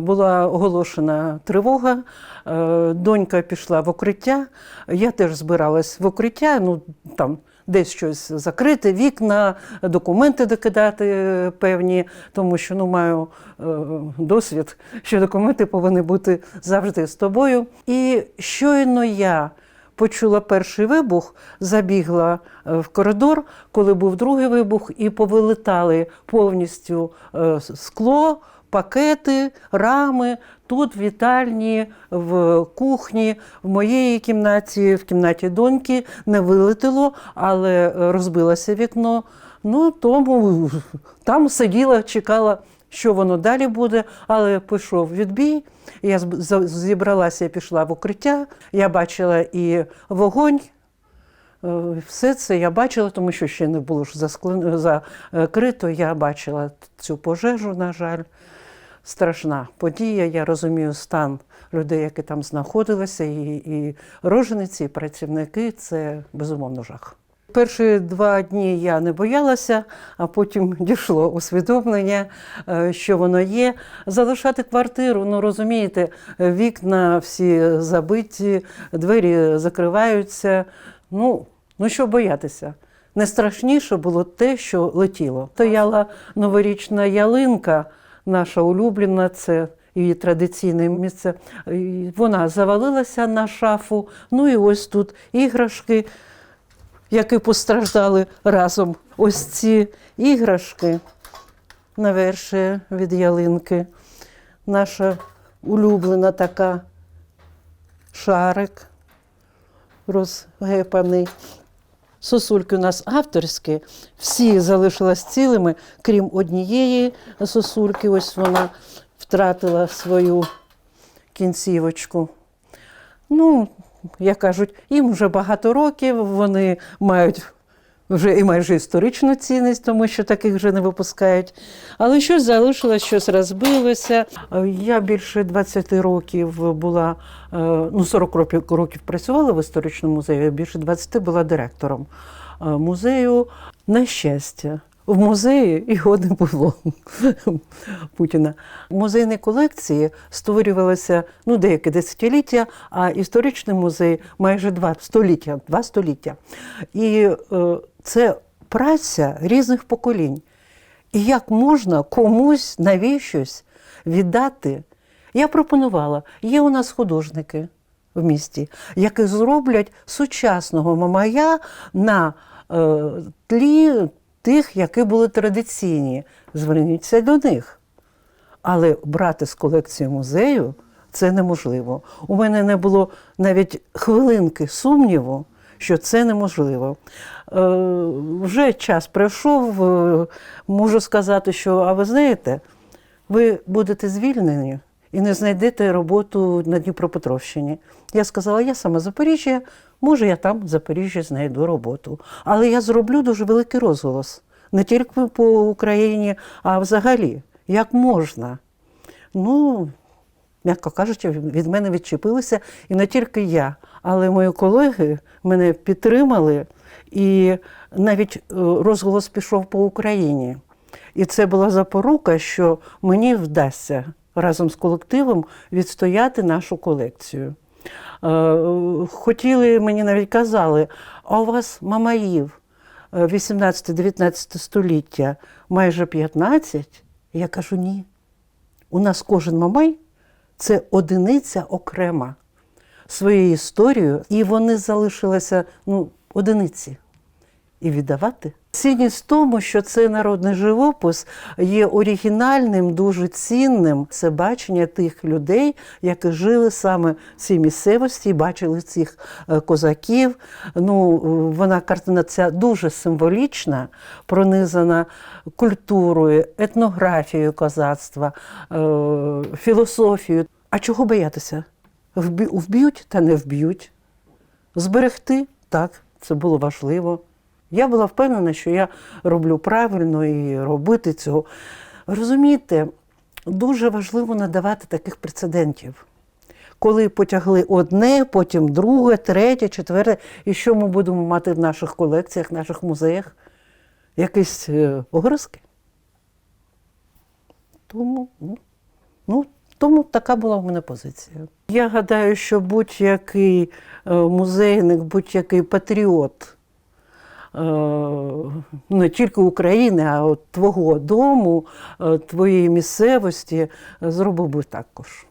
Була оголошена тривога, е, донька пішла в укриття. Я теж збиралась в укриття, ну там десь щось закрити, вікна, документи докидати е, певні, тому що ну, маю е, досвід, що документи повинні бути завжди з тобою. І щойно я почула перший вибух, забігла в коридор, коли був другий вибух, і повилетали повністю скло, пакети, рами. Тут в вітальні, в кухні, в моєї кімнаті, в кімнаті доньки не вилетіло, але розбилося вікно. Ну, тому там сиділа, чекала, що воно далі буде, але пішов відбій. Я зібралася і пішла в укриття. Я бачила і вогонь. Е, Все це я бачила, тому що ще не було ж закрито. Я бачила цю пожежу, на жаль. Страшна подія. Я розумію стан людей, які там знаходилися, і, і рожениці, і працівники це безумовно жах. Перші два дні я не боялася, а потім дійшло усвідомлення, е, що воно є. Залишати квартиру, ну розумієте, вікна всі забиті, двері закриваються. Ну, ну що боятися? Найстрашніше було те, що летіло. Стояла новорічна ялинка, наша улюблена, це її традиційне місце. Вона завалилася на шафу. Ну і ось тут іграшки, які постраждали разом. Ось ці іграшки наверше від ялинки. Наша улюблена така шарик розгепаний. Сосульки у нас авторські, всі залишились цілими, крім однієї сосульки. Ось вона втратила свою кінцівочку. Ну, як кажуть, їм вже багато років, вони мають вже і майже історичну цінність, тому що таких вже не випускають. Але щось залишилось, щось розбилося. Я більше 20 років була, е, ну 40 років, років працювала в історичному музеї, більше 20 була директором е, музею. На щастя, в музеї його не було Путіна. Музейні колекції створювалися ну, деякі десятиліття, а історичний музей майже два століття. Два століття. І е, це праця різних поколінь. І як можна комусь навіщось віддати? Я пропонувала, є у нас художники в місті, які зроблять сучасного мамая на е, тлі тих, які були традиційні. Зверніться до них. Але брати з колекції музею це неможливо. У мене не було навіть хвилинки сумніву, що це неможливо. Е, вже час пройшов, е, можу сказати, що, а ви знаєте, ви будете звільнені і не знайдете роботу на Дніпропетровщині. Я сказала, я сама Запоріжжя, може, я там в Запоріжжі знайду роботу. Але я зроблю дуже великий розголос. Не тільки по Україні, а взагалі, як можна. Ну, м'яко кажучи, від мене відчепилися і не тільки я, але мої колеги мене підтримали, і навіть е, розголос пішов по Україні. І це була запорука, що мені вдасться разом з колективом відстояти нашу колекцію. Е, Хотіли, мені навіть казали, а у вас мамаїв 18-19 століття майже 15? Я кажу, ні. У нас кожен мамай це одиниця окрема своєю історією, і вони залишилися ну, одиниці. І віддавати. Цінність в тому, що цей народний живопис є оригінальним, дуже цінним. Це бачення тих людей, які жили саме в цій місцевості, бачили цих е, козаків. Ну, вона картина ця дуже символічна, пронизана культурою, етнографією козацтва, е, філософією. А чого боятися? Вб'ють та не вб'ють. Зберегти так, це було важливо. Я була впевнена, що я роблю правильно і робити цього. Розумієте, дуже важливо надавати таких прецедентів. Коли потягли одне, потім друге, третє, четверте, і що ми будемо мати в наших колекціях, в наших музеях? Якісь е, огризки. Тому, ну, ну, Тому така була в мене позиція. Я гадаю, що будь-який е, музейник, будь-який патріот не тільки України, а от твого дому, е, твоєї місцевості е, зробив би також.